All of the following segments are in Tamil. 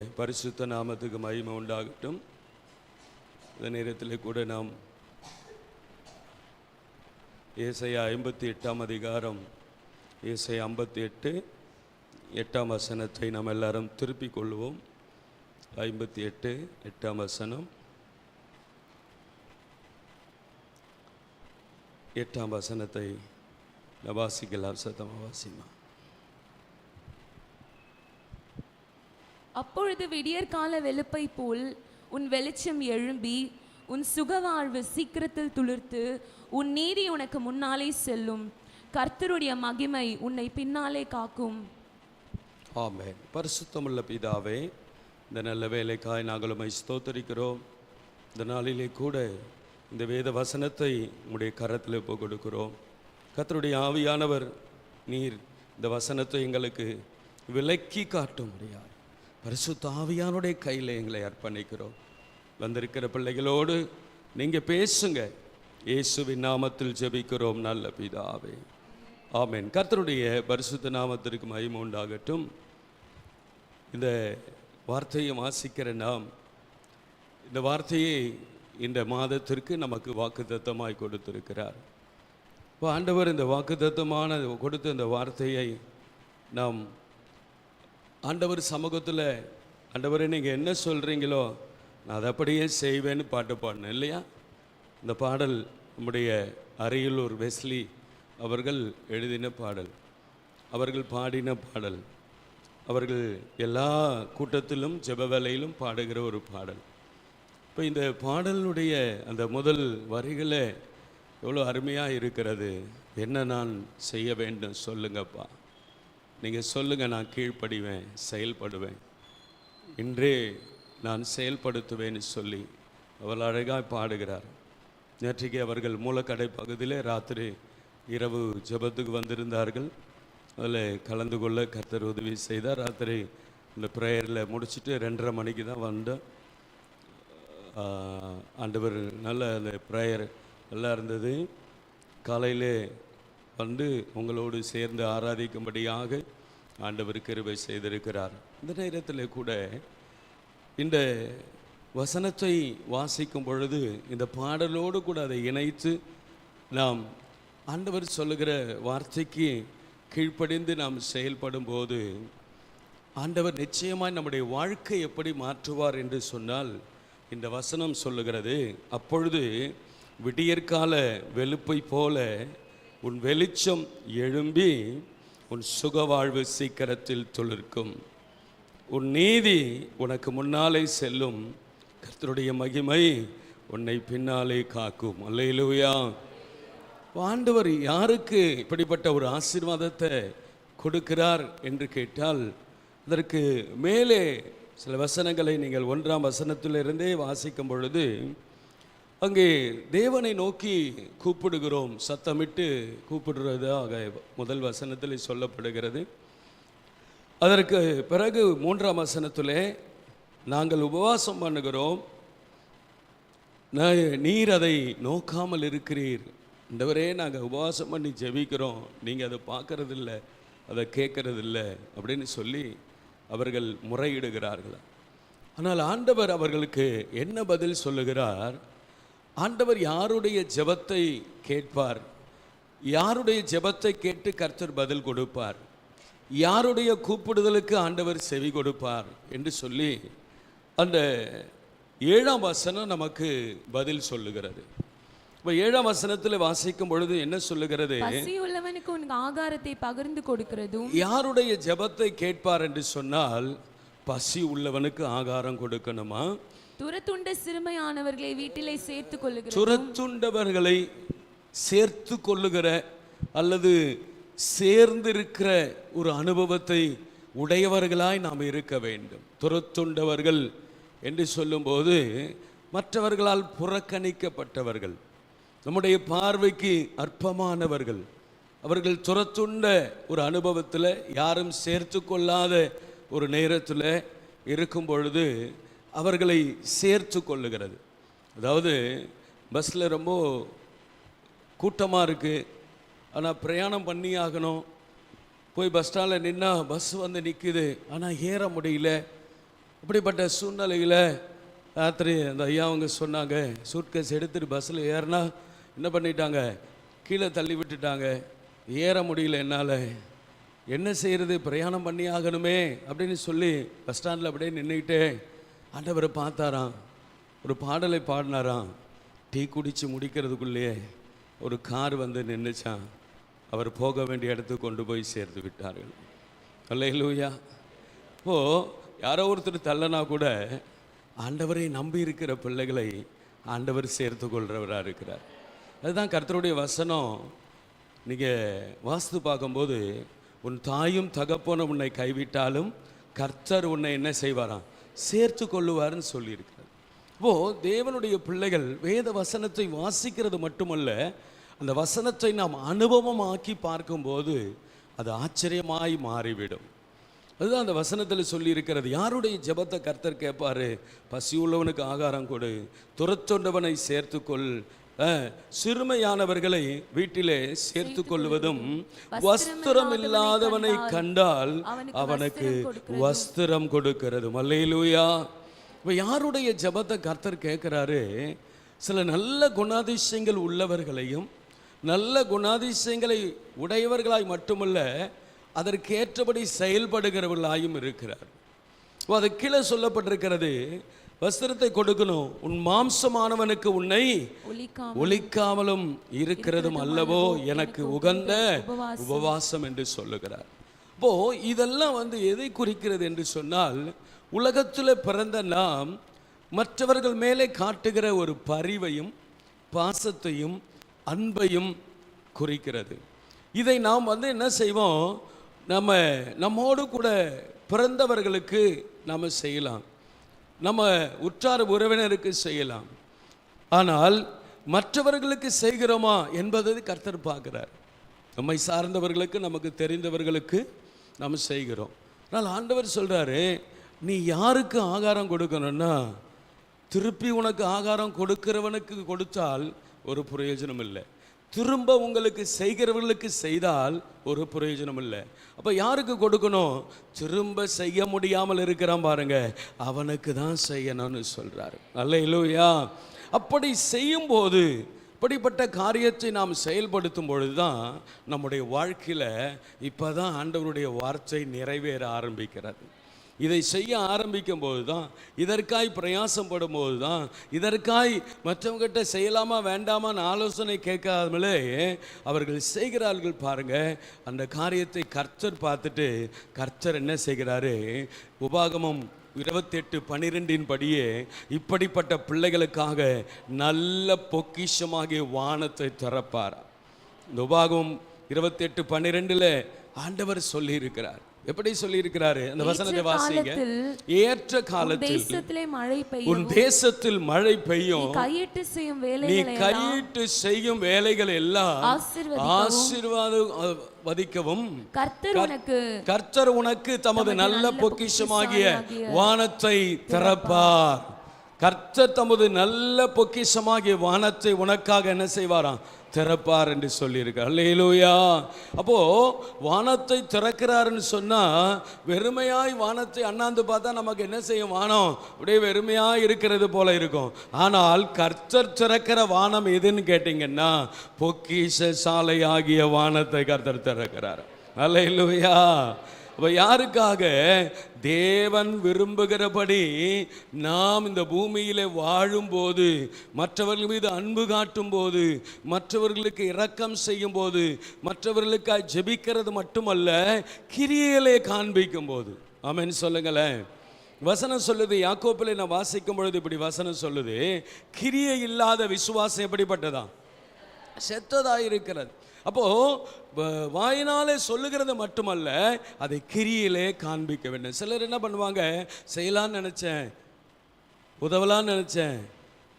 பரிசுத்த நாமத்துக்கு மகிமை உண்டாகட்டும். இந்த நேரத்தில் கூட நாம் ஏசையா ஐம்பத்தி எட்டாம் அதிகாரம் ஏசையா ஐம்பத்தி எட்டு எட்டாம் வசனத்தை நாம் எல்லாரும் திருப்பிக் கொள்வோம். ஐம்பத்தி எட்டு எட்டாம் வசனம். எட்டாம் வசனத்தை நவாசிக்கலாம் வாசிக்கலாம் சத்தமாக வாசிமா. அப்பொழுது விடியற்கால வெளுப்பை போல் உன் வெளிச்சம் எழும்பி உன் சுகவாழ்வு சீக்கிரத்தில் துளிர்த்து உன் நீதி உனக்கு முன்னாலே செல்லும். கர்த்தருடைய மகிமை உன்னை பின்னாலே காக்கும். ஆமே பரிசுத்தமுள்ள பிதாவே இந்த நல்ல வேலைக்காய் நாங்கள் உம்மை ஸ்தோத்தரிக்கிறோம். இந்த நாளிலே கூட இந்த வேத வசனத்தை உங்களுடைய கரத்தில் இப்போ கொடுக்கிறோம். கர்த்தருடைய ஆவியானவர் நீர் இந்த வசனத்தை எங்களுக்கு விலக்கி காட்டும் முடியாது பரிசுத்த ஆவியானுடைய கையில் எங்களை அர்ப்பணிக்கிறோம். வந்திருக்கிற பிள்ளைகளோடு நீங்கள் பேசுங்க. இயேசுவின் நாமத்தில் ஜெபிக்கிறோம் நல்ல பிதாவே. ஆமென். கர்த்தருடைய பரிசுத்த நாமத்திற்கு மகிமை உண்டாகட்டும். இந்த வார்த்தையை வாசிக்கிற நாம் இந்த வார்த்தையை இந்த மாதத்திற்கு நமக்கு வாக்குத்தத்தமாய் கொடுத்திருக்கிறார். இப்போ ஆண்டவர் இந்த வாக்குத்தத்தமான கொடுத்த இந்த வார்த்தையை நாம் ஆண்டவர் சமூகத்தில் ஆண்டவரே நீங்கள் என்ன சொல்கிறீங்களோ நான் அதை அப்படியே செய்வேன்னு பாட்டு பாடினேன் இல்லையா? இந்த பாடல் நம்முடைய அரியலூர் வெஸ்லி அவர்கள் எழுதின பாடல். அவர்கள் பாடின பாடல். அவர்கள் எல்லா கூட்டத்திலும் ஜெப வேலையிலும் பாடுகிற ஒரு பாடல். இப்போ இந்த பாடலுடைய அந்த முதல் வரிகளை எவ்வளோ அருமையாக இருக்கிறது. என்ன நான் செய்ய வேண்டும்? சொல்லுங்கப்பா. நீங்கள் சொல்லுங்கள் நான் கீழ்ப்படிவேன் செயல்படுவேன். இன்றே நான் செயல்படுத்துவேன்னு சொல்லி அவள் அழகாக பாடுகிறார். நேற்றைக்கு அவர்கள் மூலக்கடை பகுதியில் ராத்திரி இரவு ஜெபத்துக்கு வந்திருந்தார்கள். அதில் கலந்து கொள்ள கத்தர் உதவி செய்தார். ராத்திரி இந்த ப்ரேயரில் முடிச்சுட்டு ரெண்டரை மணிக்கு தான் வந்தோம். ஆண்டவர் நல்ல அந்த ப்ரேயர் நல்லா இருந்தது. காலையிலே வந்து உங்களோடு சேர்ந்து ஆராதிக்கும்படியாக ஆண்டவர் கிருபை செய்திருக்கிறார். இந்த நேரத்தில் கூட இந்த வசனத்தை வாசிக்கும் பொழுது இந்த பாடலோடு கூட அதை இணைத்து நாம் ஆண்டவர் சொல்லுகிற வார்த்தைக்கு கீழ்ப்படிந்து நாம் செயல்படும் போது ஆண்டவர் நிச்சயமாய் நம்முடைய வாழ்க்கை எப்படி மாற்றுவார் என்று சொன்னால் இந்த வசனம் சொல்லுகிறது அப்பொழுது விடியற்கால வெளுப்பை போல உன் வெளிச்சம் எழும்பி உன் சுகவாழ்வு சீக்கிரத்தில் துளிர்க்கும். உன் நீதி உனக்கு முன்னாலே செல்லும். கர்த்தருடைய மகிமை உன்னை பின்னாலே காக்கும். அல்லையிலுயா ஆண்டவர் யாருக்கு இப்படிப்பட்ட ஒரு ஆசீர்வாதத்தை கொடுக்கிறார் என்று கேட்டால் அதற்கு மேலே சில வசனங்களை நீங்கள் ஒன்றாம் வசனத்திலிருந்தே வாசிக்கும் பொழுது அங்கே தேவனை நோக்கி கூப்பிடுகிறோம். சத்தமிட்டு கூப்பிடுறதாக முதல் வசனத்தில் சொல்லப்படுகிறது. அதற்கு பிறகு மூன்றாம் வசனத்திலே நாங்கள் உபவாசம் பண்ணுகிறோம். நான் நீர் அதை நோக்காமல் இருக்கிறீர். இந்தவரே நாங்கள் உபவாசம் பண்ணி ஜெபிக்கிறோம். நீங்கள் அதை பார்க்கறதில்ல அதை கேட்கறதில்ல அப்படின்னு சொல்லி அவர்கள் முறையிடுகிறார்கள். ஆனால் ஆண்டவர் அவர்களுக்கு என்ன பதில் சொல்லுகிறார்? ஆண்டவர் யாருடைய ஜெபத்தை கேட்பார்? யாருடைய ஜெபத்தை கேட்டு கர்த்தர் பதில் கொடுப்பார்? யாருடைய கூப்பிடுதலுக்கு ஆண்டவர் செவி கொடுப்பார்? என்று சொல்லி அந்த ஏழாம் வசனம் நமக்கு பதில் சொல்லுகிறது. இப்போ ஏழாம் வசனத்தில் வாசிக்கும் பொழுது என்ன சொல்லுகிறது? பசி உள்ளவனுக்கு உன் ஆகாரத்தை பகிர்ந்து கொடுக்கிறதும் யாருடைய ஜெபத்தை கேட்பார் என்று சொன்னால் பசி உள்ளவனுக்கு ஆகாரம் கொடுக்கணுமா? துரத்துண்ட சிறுமையானவர்களை வீட்டிலே சேர்த்து கொள்ளுகிறது துரத்துண்டவர்களை சேர்த்து கொள்ளுகிற அல்லது சேர்ந்திருக்கிற ஒரு அனுபவத்தை உடையவர்களாய் நாம் இருக்க வேண்டும். துரத்துண்டவர்கள் என்று சொல்லும்போது மற்றவர்களால் புறக்கணிக்கப்பட்டவர்கள் நம்முடைய பார்வைக்கு அற்பமானவர்கள் அவர்கள் துரத்துண்ட ஒரு அனுபவத்தில் யாரும் சேர்த்து கொள்ளாத ஒரு நேரத்தில் இருக்கும் பொழுது அவர்களை சேர்த்து கொள்ளுகிறது. அதாவது பஸ்ஸில் ரொம்ப கூட்டமாக இருக்குது ஆனால் பிரயாணம் பண்ணி ஆகணும். போய் பஸ் ஸ்டாண்டில் நின்னா பஸ் வந்து நிற்குது ஆனால் ஏற முடியல. அப்படிப்பட்ட சூழ்நிலையில் ராத்திரி அந்த ஐயா அவங்க சொன்னாங்க சூட்கேஸ் எடுத்துகிட்டு பஸ்ஸில் ஏறினா என்ன பண்ணிட்டாங்க? கீழே தள்ளி விட்டுட்டாங்க. ஏற முடியல என்னால். என்ன செய்கிறது பிரயாணம் பண்ணி ஆகணுமே. அப்படின்னு சொல்லி பஸ் ஸ்டாண்டில் அப்படியே நின்றுக்கிட்டே ஆண்டவரை பார்த்தாராம். ஒரு பாடலை பாடினாராம். டீ குடித்து முடிக்கிறதுக்குள்ளேயே ஒரு கார் வந்து நின்றுச்சான் அவர் போக வேண்டிய இடத்துக்கு கொண்டு போய் சேர்த்து விட்டார்கள். அல்லையிலூயா ஓ யாரோ ஒருத்தர் தள்ளனா கூட ஆண்டவரை நம்பி இருக்கிற பிள்ளைகளை ஆண்டவர் சேர்த்து கொள்கிறவராக இருக்கிறார். அதுதான் கர்த்தருடைய வசனம். நீங்கள் வாஸ்து பார்க்கும்போது உன் தாயும் தகப்போன உன்னை கைவிட்டாலும் கர்த்தர் உன்னை என்ன செய்வாராம்? சேர்த்து கொள்ளுவார்னு சொல்லியிருக்கிறார் இப்போது தேவனுடைய பிள்ளைகள் வேத வசனத்தை வாசிக்கிறது மட்டுமல்ல அந்த வசனத்தை நாம் அனுபவமாக்கி பார்க்கும்போது அது ஆச்சரியமாய் மாறிவிடும். அதுதான் அந்த வசனத்தில் சொல்லியிருக்கிறது. யாருடைய ஜெபத்தை கர்த்தர் கேட்பாரு? பசி உள்ளவனுக்கு ஆகாரம் கொடு துரத்தொண்டவனை சேர்த்துக்கொள் சிறுமையானவர்களை வீட்டிலே சேர்த்து கொள்வதும் வஸ்திரம் இல்லாதவனை கண்டால் அவனுக்கு வஸ்திரம் கொடுக்கிறது. மல்லையிலூயா இப்போ யாருடைய ஜெபத்தை கர்த்தர் கேட்குறாரு? சில நல்ல குணாதிசயங்கள் உள்ளவர்களையும் நல்ல குணாதிசயங்களை உடையவர்களாய் மட்டுமல்ல அதற்கேற்றபடி செயல்படுகிறவர்களாயும் இருக்கிறார். அது கீழே சொல்லப்பட்டிருக்கிறது வஸ்திரத்தை கொடுக்கணும். உன் மாம்சமானவனுக்கு உன்னை ஒலிக்காம ஒலிக்காமலும் இருக்கிறதும் அல்லவோ எனக்கு உகந்த உபவாசம். என்று சொல்லுகிறார். இப்போ இதெல்லாம் வந்து எதை குறிக்கிறது என்று சொன்னால் உலகத்தில் பிறந்த நாம் மற்றவர்கள் மேலே காட்டுகிற ஒரு பரிவையும் பாசத்தையும் அன்பையும் குறிக்கிறது. இதை நாம் வந்து என்ன செய்வோம்? நம்ம நம்மோடு கூட பிறந்தவர்களுக்கு நாம் செய்யலாம். நம்ம உற்றார் உறவினருக்கு செய்யலாம். ஆனால் மற்றவர்களுக்கு செய்கிறோமா என்பதை கர்த்தர் பார்க்குறார். நம்மை சார்ந்தவர்களுக்கு நமக்கு தெரிந்தவர்களுக்கு நம்ம செய்கிறோம். ஆனால் ஆண்டவர் சொல்கிறாரு நீ யாருக்கு ஆகாரம் கொடுக்கணும்னா திருப்பி உனக்கு ஆகாரம் கொடுக்கிறவனுக்கு கொடுத்தால் ஒரு பிரயோஜனம் இல்லை திரும்ப உங்களுக்கு செய்கிறவர்களுக்கு செய்தால் ஒரு பிரயோஜனம் இல்லை அப்போ யாருக்கு கொடுக்கணும்? திரும்ப செய்ய முடியாமல் இருக்கிறான் பாருங்க. அவனுக்கு தான் செய்யணும்னு சொல்கிறாரு நல்ல இல்லையா அப்படி செய்யும்போது இப்படிப்பட்ட காரியத்தை நாம் செயல்படுத்தும் பொழுது தான் நம்முடைய வாழ்க்கையில் இப்போ தான் ஆண்டவருடைய வார்த்தை நிறைவேற ஆரம்பிக்கிறது. இதை செய்ய ஆரம்பிக்கும் போது தான் இதற்காய் பிரயாசப்படும் போது தான் இதற்காய் மற்றவங்ககிட்ட செய்யலாமா வேண்டாமான்னு ஆலோசனை கேட்காமலே அவர்கள் செய்கிறார்கள் பாருங்கள் அந்த காரியத்தை கர்த்தர் பார்த்துட்டு கர்த்தர் என்ன செய்கிறாரு? உபாகமம் இருபத்தெட்டு பன்னிரெண்டின் படியே இப்படிப்பட்ட பிள்ளைகளுக்காக நல்ல பொக்கிஷமாகிய வானத்தை திறப்பார்? இந்த உபாகம் இருபத்தெட்டு பன்னிரெண்டில் ஆண்டவர் சொல்லியிருக்கிறார். எப்படி சொல்லியிருக்கிறாரு? அந்த வசனத்தை வாசிங்க. ஏற்ற காலத்தில் தேசத்திலே மழை பெய்யும் உன் தேசத்தில் மழை பெய்யும். கையிட்டு செய்யும் நீ வேலைகளை கையிட்டு செய்யும் வேலைகள் எல்லாம் ஆசீர்வாதம் கர்த்தர் உனக்கு கர்த்தர் உனக்கு தமது நல்ல பொக்கிஷமாகிய வானத்தை திறப்பார். கர்த்தர் தமது நல்ல பொக்கிஷமாகிய வானத்தை உனக்காக என்ன செய்வாராம்? திறப்பார் என்று சொல்லியிருக்கார் அல்லேலூயா. அப்போ வானத்தை திறக்கிறாருன்னு சொன்னா வெறுமையாய் வானத்தை அண்ணாந்து பார்த்தா நமக்கு என்ன செய்யும்? வானம் அப்படியே வெறுமையாக இருக்கிறது போல இருக்கும். ஆனால் கர்த்தர் திறக்கிற வானம் எதுன்னு கேட்டிங்கன்னா பொக்கிஷ சாலை ஆகிய வானத்தை கர்த்தர் திறக்கிறார். அல்லேலூயா. அப்போ யாருக்காக? தேவன் விரும்புகிறபடி நாம் இந்த பூமியில் வாழும்போது மற்றவர்கள் மீது அன்பு காட்டும் போது மற்றவர்களுக்கு இரக்கம் செய்யும் போது மற்றவர்களுக்காக ஜெபிக்கிறது மட்டுமல்ல கிரியைகளை காண்பிக்கும் போது ஆமென் சொல்லுங்களேன். வசனம் சொல்லுது யாக்கோப்பில் நான் வாசிக்கும் பொழுது இப்படி வசனம் சொல்லுது கிரியை இல்லாத விசுவாசம் எப்படிப்பட்டதா? செத்ததாக இருக்கிறது. அப்போது வ- வாயினாலே சொல்லுகிறது மட்டுமல்ல அதை கிரியிலே காண்பிக்க வேண்டும். சிலர் என்ன பண்ணுவாங்க செய்யலான்னு நினச்சேன் உதவலான்னு நினச்சேன்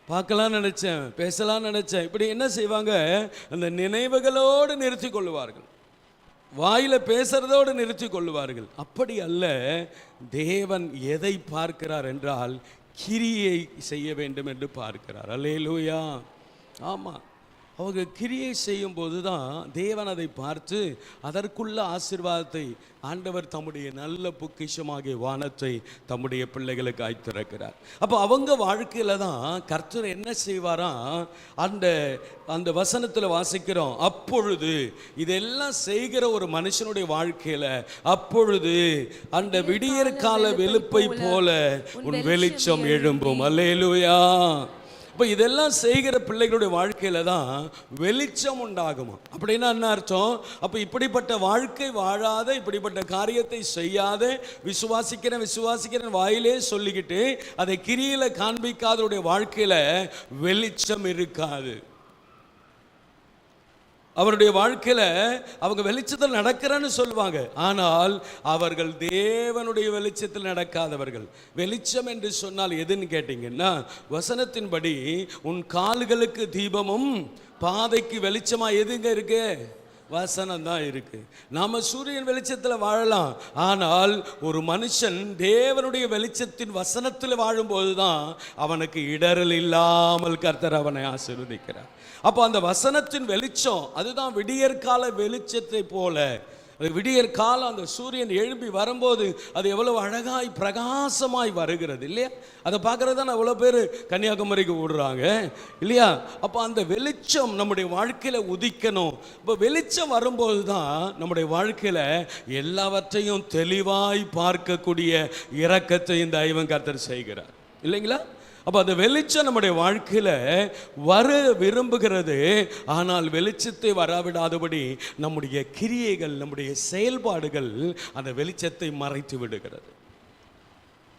பார்க்கலாம்னு நினச்சேன் பேசலாம்னு நினச்சேன். இப்படி என்ன செய்வாங்க அந்த நினைவுகளோடு நிறுத்தி கொள்ளுவார்கள். வாயில் பேசுறதோடு நிறுத்தி கொள்ளுவார்கள். அப்படி அல்ல தேவன் எதை பார்க்கிறார் என்றால் கிரியை செய்ய வேண்டும் என்று பார்க்கிறார். அல்லேலூயா. ஆமாம் அவங்க கிரியை செய்யும் போது தான் தேவன் அதை பார்த்து அதற்குள்ள ஆசீர்வாதத்தை ஆண்டவர் தம்முடைய நல்ல பொக்கிஷமாகிய வானத்தை தம்முடைய பிள்ளைகளுக்கு ஆய்த்திருக்கிறார். அப்போ அவங்க வாழ்க்கையில தான் கர்த்தர் என்ன செய்வாராம் அந்த அந்த வசனத்தில் வாசிக்கிறோம் அப்பொழுது இதெல்லாம் செய்கிற ஒரு மனுஷனுடைய வாழ்க்கையில அப்பொழுது அந்த விடியற் கால வெளுப்பை போல உன் வெளிச்சம் எழும்பும். அல்லேலூயா. இப்போ இதெல்லாம் செய்கிற பிள்ளைகளுடைய வாழ்க்கையில தான் வெளிச்சம் உண்டாகுமா? அப்படின்னா என்ன அர்த்தம்? அப்போ இப்படிப்பட்ட வாழ்க்கை வாழாத இப்படிப்பட்ட காரியத்தை செய்யாத விசுவாசிக்கிறேன் விசுவாசிக்கிறேன் வாயிலே சொல்லிக்கிட்டு அதை கிரியில காண்பிக்காதவருடைய வாழ்க்கையில் வெளிச்சம் இருக்காது. அவருடைய வாழ்க்கையில அவங்க வெளிச்சத்தில் நடக்கிறேன்னு சொல்லுவாங்க. ஆனால் அவர்கள் தேவனுடைய வெளிச்சத்தில் நடக்காதவர்கள். வெளிச்சம் என்று சொன்னால் எதுன்னு கேட்டீங்கன்னா வசனத்தின்படி உன் கால்களுக்கு தீபமும் பாதைக்கு வெளிச்சமா எதுங்க இருக்கு? வசனம் தான் இருக்கு. நாம சூரியன் வெளிச்சத்தில் வாழலாம். ஆனால் ஒரு மனுஷன் தேவனுடைய வெளிச்சத்தின் வசனத்தில் வாழும்போது தான் அவனுக்கு இடரல் இல்லாமல் கர்த்தர் அவனை ஆசீர்வதிக்கிறார். அப்போ அந்த வசனத்தின் வெளிச்சம் அதுதான் விடியற்கால வெளிச்சத்தை போல அது விடியற் காலம் அந்த சூரியன் எழும்பி வரும்போது அது எவ்வளவு அழகாய் பிரகாசமாய் வருகிறது இல்லையா? அதை பார்க்கறது தான் அவ்வளோ பேர் கன்னியாகுமரிக்கு விடுறாங்க இல்லையா? அப்போ அந்த வெளிச்சம் நம்முடைய வாழ்க்கையில் உதிக்கணும். இப்போ வெளிச்சம் வரும்போது தான் நம்முடைய வாழ்க்கையில் எல்லாவற்றையும் தெளிவாய் பார்க்கக்கூடிய இரக்கத்தை இந்த ஐவன் கர்த்தர் செய்கிறார். இல்லைங்களா? அப்போ அந்த வெளிச்சம் நம்முடைய வாழ்க்கையில் வர விரும்புகிறது. ஆனால் வெளிச்சத்தை வராவிடாதபடி நம்முடைய கிரியைகள் நம்முடைய செயல்பாடுகள் அந்த வெளிச்சத்தை மறைத்து விடுகிறது.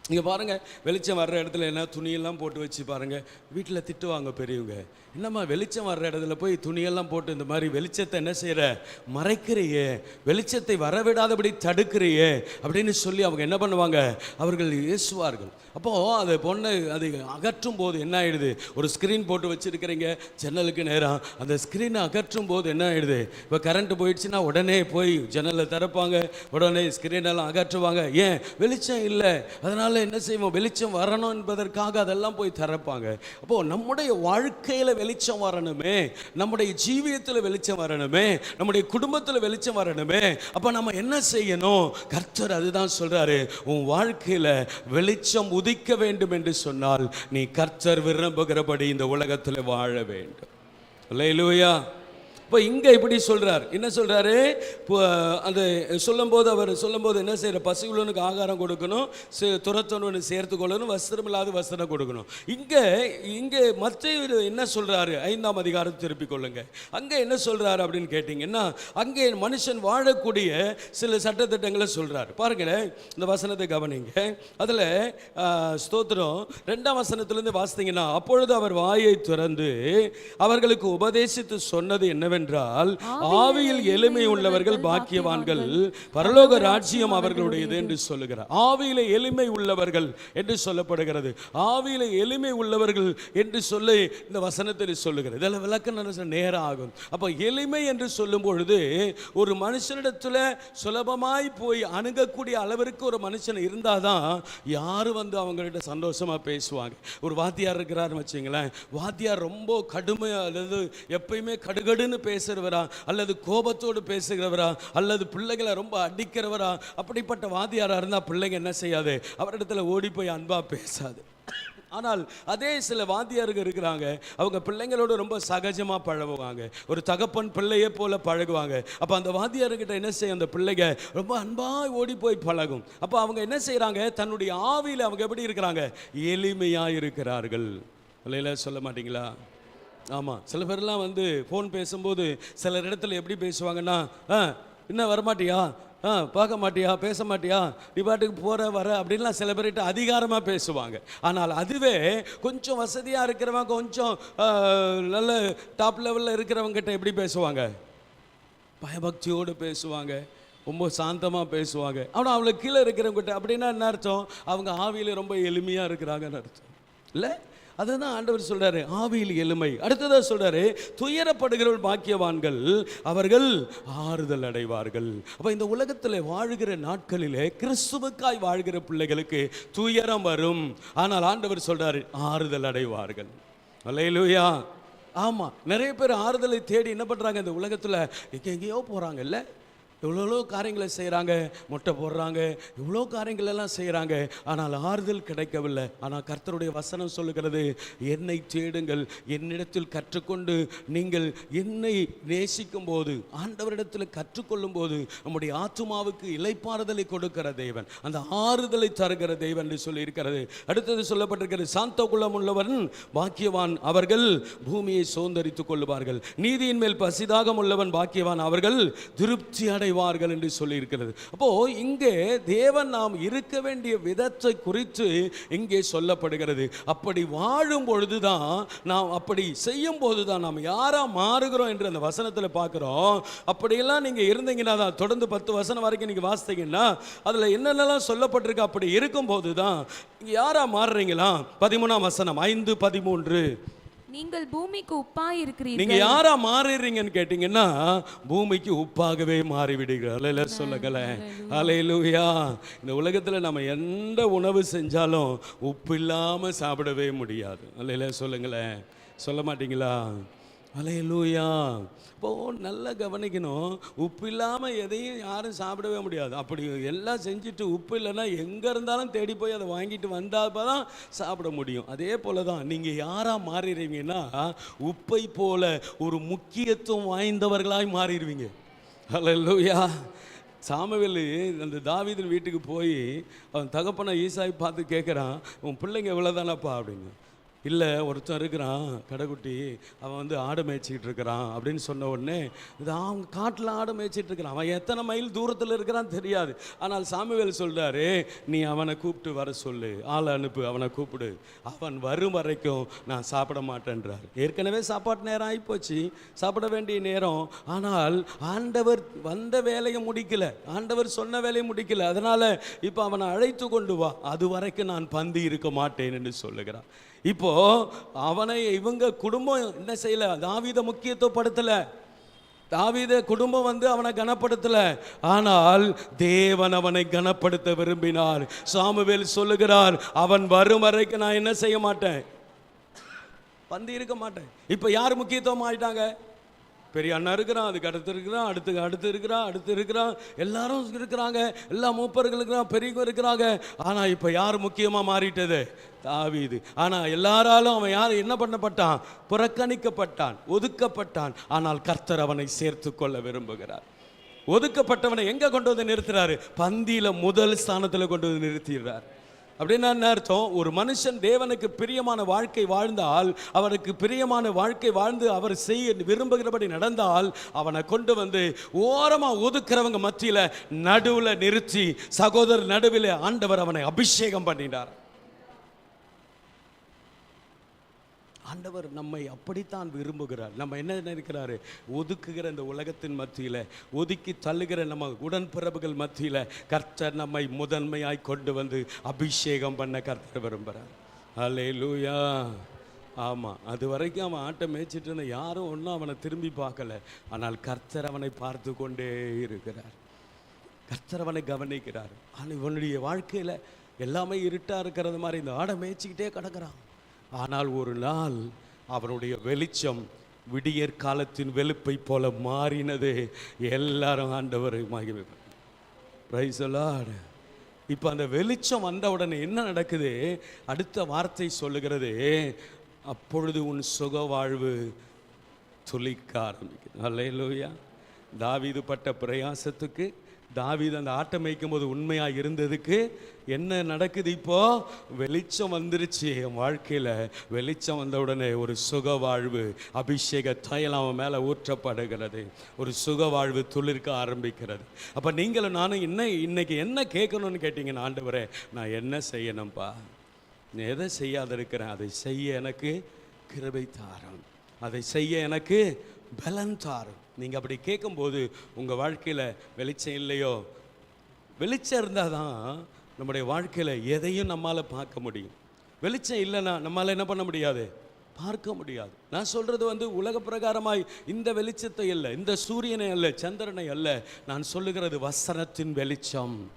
இங்கே பாருங்கள் வெளிச்சம் வர்ற இடத்துல என்ன துணியெல்லாம் போட்டு வச்சு பாருங்கள் வீட்டில் திட்டுவாங்க பெரியவங்க. என்னம்மா வெளிச்சம் வர்ற இடத்துல போய் துணியெல்லாம் போட்டு இந்த மாதிரி வெளிச்சத்தை என்ன செய்கிற மறைக்கிறியே. வெளிச்சத்தை வரவிடாதபடி தடுக்கிறியே அப்படின்னு சொல்லி அவங்க என்ன பண்ணுவாங்க? அவர்கள் ஏசுவார்கள். அப்போது அதை பொண்ணை அதை அகற்றும் போது என்ன ஆயிடுது? ஒரு ஸ்க்ரீன் போட்டு வச்சுருக்கிறீங்க ஜன்னலுக்கு நேரம் அந்த ஸ்க்ரீனை அகற்றும் போது என்ன ஆயிடுது? இப்போ கரண்ட் போயிடுச்சுன்னா உடனே போய் ஜன்னலை திறப்பாங்க. உடனே ஸ்க்ரீனெல்லாம் அகற்றுவாங்க. ஏன்? வெளிச்சம் இல்லை. அதனால் என்ன செய்வோம்? வெளிச்சம் வரணும் என்பதற்காக அதெல்லாம் போய் திறப்பாங்க. அப்போது நம்முடைய வாழ்க்கையில் வெளிச்சம் வரணுமே நம்முடைய ஜீவியத்தில் வெளிச்சம் வரணுமே நம்முடைய குடும்பத்தில் வெளிச்சம் வரணுமே அப்போ நம்ம என்ன செய்யணும்? கர்த்தர் அதுதான் சொல்றாரு உன் வாழ்க்கையில் வெளிச்சம் உதிக்க வேண்டும் என்று சொன்னால் நீ கர்த்தர் விரும்புகிறபடி இந்த உலகத்தில் வாழ வேண்டும். அல்லேலூயா. இப்போ இங்கே இப்படி சொல்கிறார் என்ன சொல்றாரு? இப்போ அந்த சொல்லும்போது அவர் சொல்லும்போது என்ன செய்கிற பசியுள்ளவனுக்கு ஆகாரம் கொடுக்கணும் சே- துரத்தவனு சேர்த்து கொள்ளணும் வஸ்திரம் இல்லாத வஸ்திரம் கொடுக்கணும். இங்கே இங்கே மற்ற என்ன சொல்றாரு? ஐந்தாம் அதிகாரம் திருப்பிக் கொள்ளுங்க. அங்கே என்ன சொல்றாரு அப்படின்னு கேட்டிங்கன்னா அங்கே மனுஷன் வாழக்கூடிய சில சட்டத்திட்டங்களை சொல்றாரு. பாருங்களேன் இந்த வசனத்தை கவனிங்க. அதில் ஸ்தோத்திரம். ரெண்டாம் வசனத்துலேருந்து வாசித்தீங்கன்னா அப்பொழுது அவர் வாயை திறந்து அவர்களுக்கு உபதேசித்து சொன்னது என்னவென்றால் ஆவியில் எளிமை உள்ளவர்கள் பாக்கியவான்கள் பரலோக ராஜ்யம் அவர்களுடையது என்று சொல்லுகிறார். ஆவியில எளிமை உள்ளவர்கள் என்று சொல்லப்படுகிறது. ஆவியில எளிமை உள்ளவர்கள் என்று சொல்லி இந்த வசனத்தில் சொல்லுகிறது. இதெல்லாம் விளக்கம் நேரம் ஆகும். அப்போ எளிமை என்று சொல்லும் பொழுது ஒரு மனுஷனிடத்துல சுலபமாய் போய் அணுகக்கூடிய அளவிற்கு ஒரு மனுஷன் இருந்தாதான் யாரும் வந்து அவங்ககிட்ட சந்தோஷமா பேசுவாங்க? ஒரு வாத்தியார் இருக்கிறாருன்னு வச்சுங்களேன். வாத்தியார் ரொம்ப கடுமை அல்லது எப்பயுமே கடுகடுன்னு பேசுகிறவரா அல்லது கோபத்தோடு பேசுகிறவரா? அல்லது பிள்ளைகளை ரொம்ப அடிக்கிறவரா? அப்படிப்பட்ட வாத்தியாரா இருந்தால் பிள்ளைங்க என்ன செய்யாது? அவரிடத்துல ஓடி போய் அன்பா பேசாது. ஆனால் அதே சில வாத்தியார்கள் இருக்கிறாங்க. அவங்க பிள்ளைங்களோட ரொம்ப சகஜமாக பழகுவாங்க. ஒரு தகப்பன் பிள்ளையே போல பழகுவாங்க. அப்போ அந்த வாத்தியார்கிட்ட என்ன செய்யும்? அந்த பிள்ளைங்க ரொம்ப அன்பாக ஓடி போய் பழகும். அப்போ அவங்க என்ன செய்கிறாங்க தன்னுடைய ஆவியில் அவங்க எப்படி இருக்கிறாங்க? எளிமையாக இருக்கிறார்கள். இல்லையில சொல்ல மாட்டீங்களா? ஆமாம் சில பேர்லாம் வந்து ஃபோன் பேசும்போது சில இடத்துல எப்படி பேசுவாங்கன்னா ஆ என்ன வரமாட்டியா? ஆ பார்க்க மாட்டியா? பேச மாட்டியா? நீ பாட்டுக்கு போகிற வர அப்படின்லாம் சில பேர்கிட்ட அதிகாரமாக பேசுவாங்க. ஆனால் அதுவே கொஞ்சம் வசதியாக இருக்கிறவங்க கொஞ்சம் நல்ல டாப் லெவலில் இருக்கிறவங்க கிட்ட எப்படி பேசுவாங்க? பயபக்தியோடு பேசுவாங்க. ரொம்ப சாந்தமாக பேசுவாங்க. ஆனால் அவளுக்கு கீழே இருக்கிறவங்ககிட்ட அப்படின்னா என்ன அர்த்தம்? அவங்க ஆவியில் ரொம்ப எளிமையாக இருக்கிறாங்கன்னு அர்த்தம். இல்லை? அதுதான் ஆண்டவர் சொல்கிறாரு ஆவியில் எளிமை. அடுத்ததாக சொல்கிறாரு துயரப்படுகிறவள் பாக்கியவான்கள் அவர்கள் ஆறுதல் அடைவார்கள். அப்போ இந்த உலகத்தில் வாழ்கிற நாட்களிலே கிறிஸ்துவுக்காய் வாழ்கிற பிள்ளைகளுக்கு துயரம் வரும். ஆனால் ஆண்டவர் சொல்கிறாரு ஆறுதல் அடைவார்கள். அல்லையிலூயா ஆமாம் நிறைய பேர் ஆறுதலை தேடி என்ன பண்ணுறாங்க இந்த உலகத்தில் எங்கே எங்கேயோ போகிறாங்கல்ல எவ்வளோ காரியங்களை செய்கிறாங்க முட்டை போடுறாங்க இவ்வளோ காரியங்களெல்லாம் செய்கிறாங்க ஆனால் ஆறுதல் கிடைக்கவில்லை. ஆனால் கர்த்தருடைய வசனம் சொல்லுகிறது என்னை தேடுங்கள் என்னிடத்தில் கற்றுக்கொண்டு நீங்கள் என்னை நேசிக்கும் போது ஆண்டவரிடத்தில் கற்றுக்கொள்ளும் போது நம்முடைய ஆத்துமாவுக்கு இலைப்பாறுதலை கொடுக்கிற தேவன் அந்த ஆறுதலை தருகிற தேவன் என்று சொல்லி இருக்கிறது அடுத்தது சொல்லப்பட்டிருக்கிறது சாந்த குலம் உள்ளவன் பாக்கியவான் அவர்கள் பூமியை சுதந்தரித்துக் கொள்ளுவார்கள். நீதியின் மேல் பசிதாகம் உள்ளவன் பாக்கியவான் அவர்கள் திருப்தி அடை அடைவார்கள் என்று சொல்லி இருக்கிறது அப்போ இங்கே தேவன் நாம் இருக்க வேண்டிய விதத்தை குறித்து இங்கே சொல்லப்படுகிறது. அப்படி வாழும் பொழுதுதான் நாம் அப்படி செய்யும் போதுதான் நாம் யாரா மாறுகிறோம் என்று அந்த வசனத்தில் பார்க்குறோம். அப்படியெல்லாம் நீங்க இருந்தீங்கன்னா தான் தொடர்ந்து பத்து வசனம் வரைக்கும் நீங்க வாசித்தீங்கன்னா அதுல என்னென்னலாம் சொல்லப்பட்டிருக்கு அப்படி இருக்கும்போது தான் யாராக யாரா மாறுறீங்களா? பதிமூணாம் வசனம் ஐந்து பதிமூன்று. நீங்கள் பூமிக்கு உப்பாய் நீங்க இருக்கிறீர்கள் யாரா மாறிடுறீங்கன்னு கேட்டீங்கன்னா பூமிக்கு உப்பாகவே மாறி விடுகிறீர்கள் அல்ல சொல்லுங்களேன் அலையிலூயா இந்த உலகத்துல நம்ம எந்த உணவு செஞ்சாலும் உப்பு இல்லாம சாப்பிடவே முடியாது. அல்லையில சொல்லுங்களேன் சொல்ல மாட்டீங்களா? அலையலூயா. இப்போ நல்லா கவனிக்கணும். உப்பு இல்லாமல் எதையும் யாரும் சாப்பிடவே முடியாது. அப்படி எல்லாம் செஞ்சுட்டு உப்பு இல்லைன்னா எங்கே இருந்தாலும் தேடி போய் அதை வாங்கிட்டு வந்தாப்போ தான் சாப்பிட முடியும். அதே போல தான் நீங்கள் யாராக மாறிடுவீங்கன்னா உப்பை போல ஒரு முக்கியத்துவம் வாய்ந்தவர்களாய் மாறிடுவீங்க. அலையலூயா. சாமுவேல் அந்த தாவீதன் வீட்டுக்கு போய் அவன் தகப்பனை ஈசாய் பார்த்து கேட்குறான் உன் பிள்ளைங்க இவ்வளோதானப்பா அப்படின்னு. இல்லை ஒருத்தன் இருக்கிறான் கடைக்குட்டி அவன் வந்து ஆடு மேய்ச்சிக்கிட்டு இருக்கிறான் அப்படின்னு சொன்ன உடனே இது அவன் காட்டில் ஆடு மேய்ச்சிட்டு இருக்கிறான். அவன் எத்தனை மைல் தூரத்தில் இருக்கிறான் தெரியாது. ஆனால் சாமிவேல் சொல்கிறாரு நீ அவனை கூப்பிட்டு வர சொல்லு. ஆளை அனுப்பு அவனை கூப்பிடு. அவன் வரும் வரைக்கும் நான் சாப்பிட மாட்டேன்றார். ஏற்கனவே சாப்பாட்டு நேரம் ஆகிப்போச்சு சாப்பிட வேண்டிய நேரம். ஆனால் ஆண்டவர் வந்த வேலையை முடிக்கல. ஆண்டவர் சொன்ன வேலையை முடிக்கல. அதனால் இப்போ அவனை அழைத்து கொண்டு வா. அது வரைக்கும் நான் பந்தி இருக்க மாட்டேன் என்று சொல்லுகிறான் இப்போ அவனை இவங்க குடும்பம் என்ன செய்யல? தாவீத முக்கியத்துவப்படுத்தல. தாவீத குடும்பம் வந்து அவனை கனப்படுத்தல. ஆனால் தேவன் அவனை கனப்படுத்த விரும்பினார். சாமுவேல் சொல்லுகிறார் அவன் வரும் வரைக்கும் நான் என்ன செய்ய மாட்டேன்? வந்து இருக்க மாட்டேன். இப்போ யார் முக்கியத்துவம் ஆயிட்டாங்க? பெரிய அண்ணா இருக்கிறான் அதுக்கு அடுத்து இருக்கிறான் அடுத்து அடுத்து இருக்கிறான் அடுத்து இருக்கிறான். எல்லாரும் இருக்கிறாங்க எல்லா மூப்பர்கள் இருக்கிறான் பெரியவங்க இருக்கிறாங்க. ஆனால் இப்போ யார் முக்கியமாக மாறிட்டது? தாவீது. ஆனால் எல்லாராலும் அவன் யார் என்ன பண்ணப்பட்டான்? புறக்கணிக்கப்பட்டான் ஒதுக்கப்பட்டான். ஆனால் கர்த்தர் அவனை சேர்த்து கொள்ள விரும்புகிறார். ஒதுக்கப்பட்டவனை எங்கே கொண்டு வந்து நிறுத்துறாரு? பந்தியில் முதல் ஸ்தானத்தில் கொண்டு வந்து நிறுத்திடுறார். அப்படின்னா என்ன அர்த்தம்? ஒரு மனுஷன் தேவனுக்கு பிரியமான வாழ்க்கை வாழ்ந்தால் அவனுக்கு பிரியமான வாழ்க்கை வாழ்ந்து அவர் செய்ய விரும்புகிறபடி நடந்தால் அவனை கொண்டு வந்து ஓரமாக ஒதுக்கிறவங்க மத்தியில் நடுவில் நிறுத்தி சகோதரர் நடுவில் ஆண்டவர் அவனை அபிஷேகம் பண்ணினார். ஆண்டவர் நம்மை அப்படித்தான் விரும்புகிறார். நம்ம என்ன நினைக்கிறாரு? ஒதுக்குகிற இந்த உலகத்தின் மத்தியில் ஒதுக்கி தள்ளுகிற நம்ம உடன்பிறப்புகள் மத்தியில் கர்த்தர் நம்மை முதன்மையாய் கொண்டு வந்து அபிஷேகம் பண்ண கர்த்தர் விரும்புகிறார் அலே லூயா ஆமாம் அது வரைக்கும் அவன் ஆட்டை மேய்ச்சிட்டு இருந்த யாரும் ஒன்றும் அவனை திரும்பி பார்க்கல. ஆனால் கர்த்தர் அவனை பார்த்து கொண்டே இருக்கிறார். கர்த்தர் அவனை கவனிக்கிறார். ஆனால் இவனுடைய வாழ்க்கையில் எல்லாமே இருட்டாக இருக்கிறது மாதிரி இந்த ஆடை மேய்ச்சிக்கிட்டே கிடக்குறான். ஆனால் ஒரு நாள் அவனுடைய வெளிச்சம் விடியற் காலத்தின் வெளுப்பை போல மாறினது. எல்லாரும் ஆண்டவரை மகிமை பிரைஸ் இப்போ அந்த வெளிச்சம் வந்த உடனே என்ன நடக்குது? அடுத்த வார்த்தை சொல்லுகிறது. அப்பொழுது உன் சுக வாழ்வு துளிக்க ஆரம்பிக்குது. அல்லையா தாவிது பட்ட பிரயாசத்துக்கு தாவீது அந்த ஆட்டம் மேய்க்கும் போது உண்மையாக இருந்ததுக்கு என்ன நடக்குது இப்போ? வெளிச்சம் வந்துருச்சு. என் வாழ்க்கையில் வெளிச்சம் வந்த உடனே ஒரு சுக வாழ்வு அபிஷேக தைலம் அவன் மேலே ஊற்றப்படுகிறது. ஒரு சுக வாழ்வு துளிர்க்க ஆரம்பிக்கிறது. அப்போ நீங்களும் நானும் என்ன இன்னைக்கு என்ன கேட்கணும்னு கேட்டீங்கன்னா ஆண்டவரே நான் என்ன செய்யணும்ப்பா நான் எதை செய்யாத இருக்கிறேன் அதை செய்ய எனக்கு கிருபை தாரம். அதை செய்ய எனக்கு பலன் தாரும். நீங்கள் அப்படி கேட்கும்போது உங்கள் வாழ்க்கையில் வெளிச்சம் இல்லையோ? வெளிச்சம் இருந்தால் தான் நம்முடைய வாழ்க்கையில் எதையும் நம்மால் பார்க்க முடியும். வெளிச்சம் இல்லைன்னா நம்மளால் என்ன பண்ண முடியாது? பார்க்க முடியாது. நான் சொல்கிறது வந்து உலக பிரகாரமாய் இந்த வெளிச்சத்தை அல்ல இந்த சூரியனை அல்ல சந்திரனை அல்ல. நான் சொல்லுகிறது வசனத்தின் வெளிச்சம்.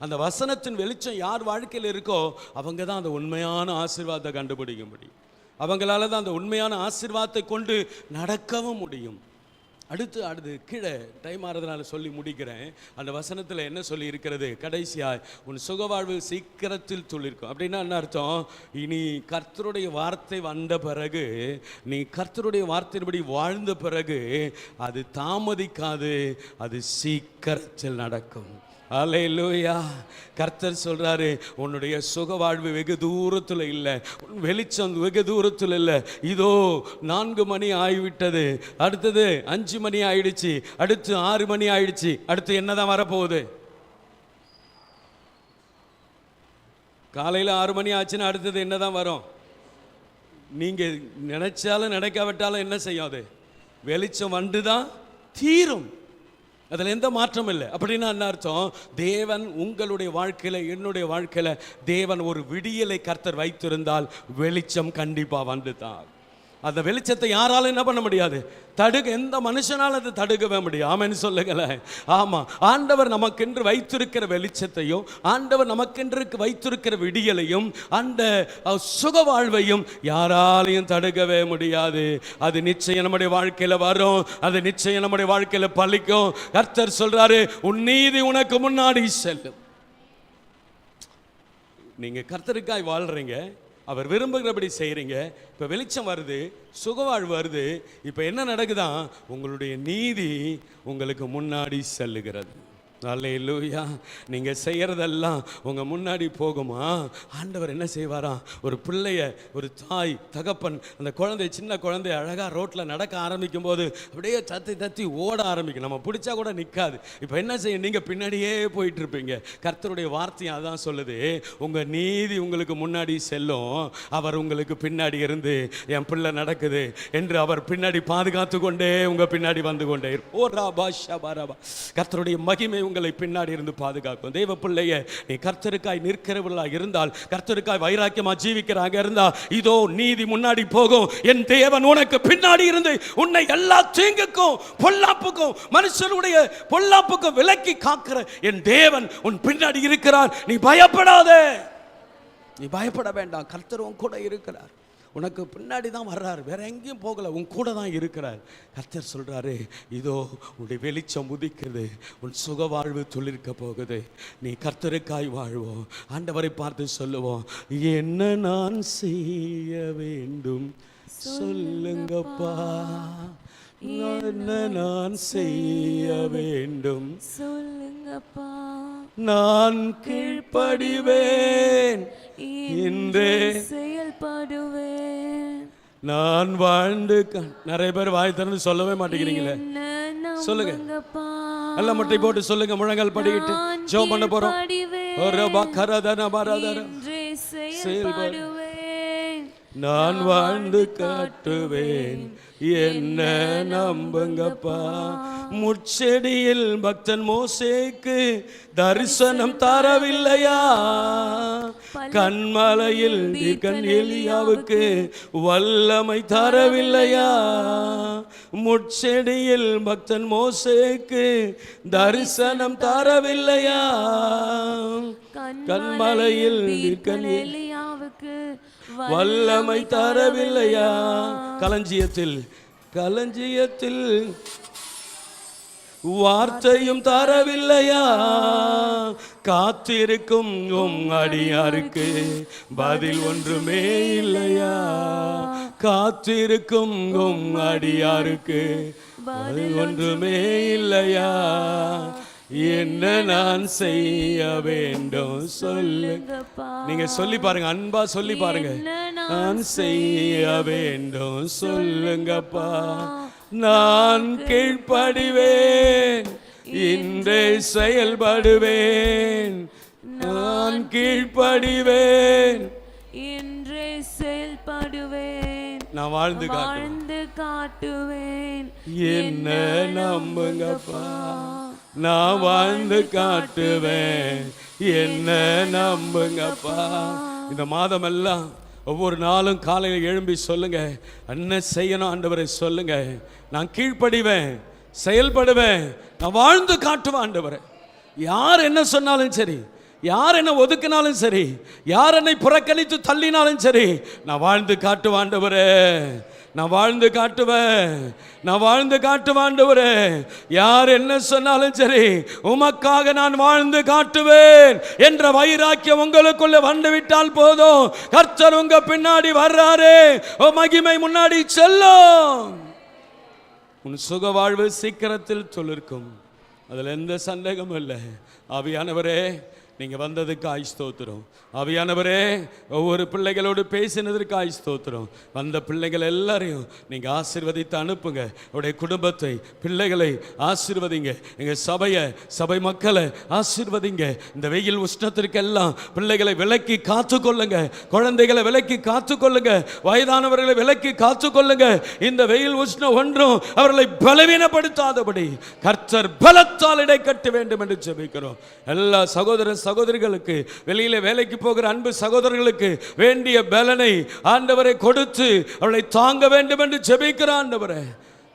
அந்த வசனத்தின் வெளிச்சம் யார் வாழ்க்கையில் இருக்கோ அவங்க தான் அந்த உண்மையான ஆசீர்வாதத்தை கண்டுபிடிக்க முடியும். அவங்களால தான் அந்த உண்மையான ஆசீர்வாதத்தை கொண்டு நடக்கவும் முடியும். அடுத்து அடுத்து கீழே டைம் ஆகிறதுனால சொல்லி முடிக்கிறேன். அந்த வசனத்தில் என்ன சொல்லி இருக்கிறது கடைசியாக உன் சுகவாழ்வு சீக்கிரத்தில் சொல்லியிருக்கும் அப்படின்னா என்ன அர்த்தம்? இனி கர்த்தருடைய வார்த்தை வந்த பிறகு நீ கர்த்தருடைய வார்த்தையின்படி வாழ்ந்த பிறகு அது தாமதிக்காது அது சீக்கிரத்தில் நடக்கும். அல்லேலூயா கர்த்தர் சொல்கிறாரு உன்னுடைய சுக வாழ்வு வெகு தூரத்தில் இல்லை. வெளிச்சம் வெகு தூரத்தில் இல்லை. இதோ நான்கு மணி ஆகிவிட்டது அடுத்தது அஞ்சு மணி ஆயிடுச்சு. அடுத்து ஆறு மணி ஆயிடுச்சு. அடுத்து என்னதான் வரப்போகுது? காலையில் ஆறு மணி ஆச்சுன்னா அடுத்தது என்னதான் வரும்? நீங்கள் நினைச்சாலும் நினைக்காவிட்டாலும் என்ன செய்யும் அது? வெளிச்சம் வந்து தான் தீரும். அதில் எந்த மாற்றம் இல்லை. அப்படின்னா என்ன அர்த்தம்? தேவன் உங்களுடைய வாழ்க்கையில் என்னுடைய வாழ்க்கையில் தேவன் ஒரு விடியலை கர்த்தர் வைத்திருந்தால் வெளிச்சம் கண்டிப்பாக வந்து தான் அந்த வெளிச்சத்தை யாராலும் என்ன பண்ண முடியாது? தடுக்க எந்த மனுஷனாலும் அதை தடுக்கவே முடியும். ஆமென்னு சொல்லுங்களேன். ஆமாம் ஆண்டவர் நமக்கென்று வைத்திருக்கிற வெளிச்சத்தையும் ஆண்டவர் நமக்கென்று வைத்திருக்கிற விடியலையும் அந்த சுக வாழ்வையும் யாராலையும் தடுக்கவே முடியாது. அது நிச்சயம் நம்முடைய வாழ்க்கையில் வரும். அது நிச்சயம் நம்முடைய வாழ்க்கையில் பழிக்கும். கர்த்தர் சொல்கிறாரு உன் நீதி உனக்கு முன்னாடி செல்லும். நீங்கள் கர்த்தருக்காய் வாழ்கிறீங்க அவர் விரும்புகிறபடி செய்கிறீங்க இப்போ வெளிச்சம் வருது சுகவாழ்வு வருது. இப்போ என்ன நடக்குதான்? உங்களுடைய நீதி உங்களுக்கு முன்னாடி செல்லுகிறது. அல்லேலூயா. நீங்கள் செய்கிறதெல்லாம் உங்கள் முன்னாடி போகுமா? ஆண்டவர் என்ன செய்வாராம் ஒரு பிள்ளைய ஒரு தாய் தகப்பன் அந்த குழந்தை சின்ன குழந்தை அழகாக ரோட்டில் நடக்க ஆரம்பிக்கும் போது அப்படியே தத்தி தத்தி ஓட ஆரம்பிக்கும். நம்ம பிடிச்சா கூட நிற்காது இப்போ என்ன செய்யும் நீங்கள் பின்னாடியே போயிட்டு இருப்பீங்க கர்த்தருடைய வார்த்தையும் அதான் சொல்லுது. உங்கள் நீதி உங்களுக்கு முன்னாடி செல்லும். அவர் உங்களுக்கு பின்னாடி இருந்து என் பிள்ளை நடக்குது என்று அவர் பின்னாடி பாதுகாத்து கொண்டே உங்கள் பின்னாடி வந்து கொண்டே ஓ ராபா ஷபா ராபா. கர்த்தருடைய மகிமை உங்களை பின்னாடி இருந்து பாதுகாக்கும். தெய்வ பிள்ளைய நீ கர்த்தருக்காய் நிற்கிறவர்களா இருந்தால் கர்த்தருக்காய் வைராக்கியமா ஜீவிக்கிறாங்க இருந்தா இதோ நீதி முன்னாடி போகும். என் தேவன் உனக்கு பின்னாடி இருந்து உன்னை எல்லா தீங்குக்கும் பொல்லாப்புக்கும் மனுஷனுடைய பொல்லாப்புக்கும் விலக்கி காக்கிற என் தேவன் உன் பின்னாடி இருக்கிறார். நீ பயப்படாத. நீ பயப்பட வேண்டாம். கர்த்தரும் கூட இருக்கிறார். உனக்கு பின்னாடி தான் வர்றாரு. வேற எங்கேயும் போகல. உன் கூட தான் இருக்கிறார். கர்த்தர் சொல்றாரு இதோ உன்னுடைய வெளிச்சம் உதிக்குது. உன் சுக வாழ்வு துளிர்க்க போகுது. நீ கர்த்தருக்காய் வாழ்வோம். ஆண்டவரை பார்த்து சொல்லுவோம். என்ன நான் செய்ய வேண்டும்? சொல்லுங்கப்பா. என்ன நான் செய்ய வேண்டும்? சொல்லுங்கப்பா. நான் கீழ்ப்படிவேன். இன்றே நான் வாழ்ந்து நிறைய பேர் வாய் திறந்து சொல்லவே மாட்டேங்கிறீங்களே சொல்லுங்க. நல்ல முட்டை போட்டு சொல்லுங்க முழங்கால் படிக்கிட்டு ஜெபம் பண்ண போறோம். ஒரு ரபா கரதன பரதன. செயல்படுவேன் நான் வாழ்ந்து காட்டுவேன். என்ன நம்புங்கப்பா? முச்செடியில் பக்தன் மோசேக்கு தரிசனம் தரவில்லையா? கண்மலையில் தீர்க்கன் எலியாவுக்கு வல்லமை தரவில்லையா? முட்செடியில் பக்தன் மோசேக்கு தரிசனம் தரவில்லையா? கண்மலையில் எலியாவுக்கு வல்லமை தரவில்லையா? களஞ்சியத்தில் களஞ்சியத்தில் வார்த்தையும் தரவில்லையா? காத்திருக்கும் உம் அடியாருக்கு பதில் ஒன்றுமே இல்லையா? காத்திருக்கும் உம் அடியாருக்கு பதில் ஒன்றுமே இல்லையா? என்ன நான் செய்ய வேண்டும்? சொல்லு. சொல்லுங்கப்பா. நீங்க சொல்லி பாருங்க அன்பா சொல்லி பாருங்க. நான் செய்ய வேண்டும்? சொல்லுங்கப்பா. நான் கீழ்ப்படிவேன். இன்றே செயல்படுவேன். நான் கீழ்ப்படிவேன். இன்றே செயல்படுவேன். நான் வாழ்ந்து வாழ்ந்து காட்டுவேன். என்ன நம்புங்கப்பா. நான் வாழ்ந்து காட்டுவேன். என்ன நம்புங்கப்பா. இந்த மாதமெல்லாம் ஒவ்வொரு நாளும் காலையில் எழும்பி சொல்லுங்க. என்ன செய்யணும் ஆண்டவரை சொல்லுங்க. நான் கீழ்ப்படிவேன் செயல்படுவேன். நான் வாழ்ந்து காட்டுவேன் ஆண்டவரை. யார் என்ன சொன்னாலும் சரி யார் என்னை ஒதுக்கினாலும் சரி யார் என்னை புறக்கணித்து தள்ளினாலும் சரி நான் வாழ்ந்து காட்டுவாண்டவரே நான் வாழ்ந்து காட்டுவேன். நான் வாழ்ந்து காட்டுவாண்டவரே யார் என்ன சொன்னாலும் சரி உமக்காக நான் வாழ்ந்து காட்டுவேன் என்ற வைராக்கியம் உங்களுக்குள்ள வந்து விட்டால் போதும். கர்த்தர் உங்க பின்னாடி வர்றாரே. ஓ மகிமை முன்னாடி செல்லும். உன் சுக வாழ்வு சீக்கிரத்தில் சொல்லிருக்கும் அதில் எந்த சந்தேகமும் இல்லை. ஆவியானவரே நீங்கள் வந்ததுக்கு ஆய் ஸ்தோத்திரம். அவையானவரே ஒவ்வொரு பிள்ளைகளோடு பேசினதற்கு ஆய் ஸ்தோத்திரம். வந்த பிள்ளைகள் எல்லாரையும் நீங்கள் ஆசீர்வதித்து அனுப்புங்க. உடைய குடும்பத்தை பிள்ளைகளை ஆசீர்வதிங்க. எங்கள் சபையை சபை மக்களை ஆசீர்வதிங்க. இந்த வெயில் உஷ்ணத்திற்கெல்லாம் பிள்ளைகளை விலக்கி காத்துக்கொள்ளுங்க. குழந்தைகளை விலக்கி காத்துக்கொள்ளுங்க. வயதானவர்களை விலக்கி காத்துக்கொள்ளுங்க. இந்த வெயில் உஷ்ணம் ஒன்றும் அவர்களை பலவீனப்படுத்தாதபடி கர்த்தர் பலத்தால் இடை கட்ட வேண்டும் என்று ஜெபிக்கிறோம். எல்லா சகோதர சகோதரிகளுக்கு வெளியில் வேலைக்கு போகிற அன்பு சகோதரர்களுக்கு வேண்டிய பலனை ஆண்டவரை கொடுத்து அவளை தாங்க வேண்டும் என்று ஜெபிக்கிற ஆண்டவரை.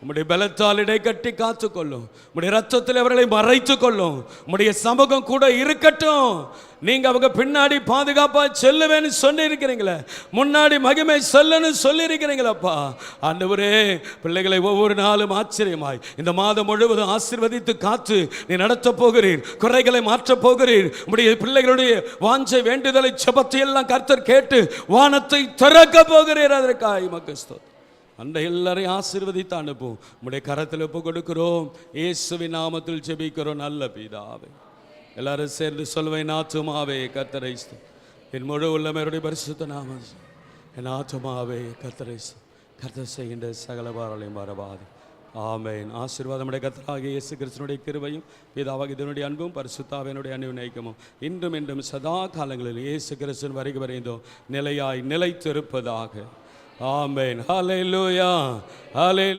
உம்முடைய பலத்தால் இடை கட்டி காத்துக்கொள்ளும். உம்முடைய ரத்தத்தில் அவர்களை மறைத்துக் கொள்ளும் உம்முடைய சமூகம் கூட இருக்கட்டும். நீங்க அவங்க பின்னாடி பாதுகாப்பாக செல்லுவேன்னு சொல்லியிருக்கிறீங்களே. முன்னாடி மகிமை செல்லுன்னு சொல்லியிருக்கிறீங்களப்பா. ஆண்டவரே பிள்ளைகளை ஒவ்வொரு நாளும் ஆச்சரியமாய். இந்த மாதம் முழுவதும் ஆசீர்வதித்து காத்து நீ நடத்த போகிறீர். குறைகளை மாற்றப் போகிறீர். உம்முடைய பிள்ளைகளுடைய வாஞ்சை வேண்டுதலை செபத்தை எல்லாம் கர்த்தர் கேட்டு வானத்தை திறக்க போகிறீர். அதற்காக மக்கள் அந்த எல்லாரையும் ஆசீர்வதித்து அனுப்பும் உங்களுடைய கரத்தில் ஒப்பு கொடுக்கிறோம். இயேசுவின் நாமத்தில் ஜெபிக்கிறோம். நல்ல பிதாவே. எல்லாரும் சேர்ந்து சொல்வேன் ஆத்துமாவே கத்தரை என் முழு உள்ளமையுடைய பரிசுத்த நாம என் ஆத்துமாவே கத்தரை ஸ்து- கர்த்தர் செய்கின்ற சகல பாரலையும் வரவாது. ஆமேன். ஆசீர்வாதமுடைய கத்தராகிய இயேசு கிறிஸ்தனுடைய கிருவையும் பிதாவாக இதனுடைய அன்பும் பரிசுத்தாவினுடைய அன்பு நயக்கமும் இன்றும் இன்றும் சதா காலங்களில் இயேசு கிறிஸ்தன் வருகை வரைந்தோம். நிலையாய் நிலைத்திருப்பதாக. ஆமேன் ஹலை லூயா ஹலை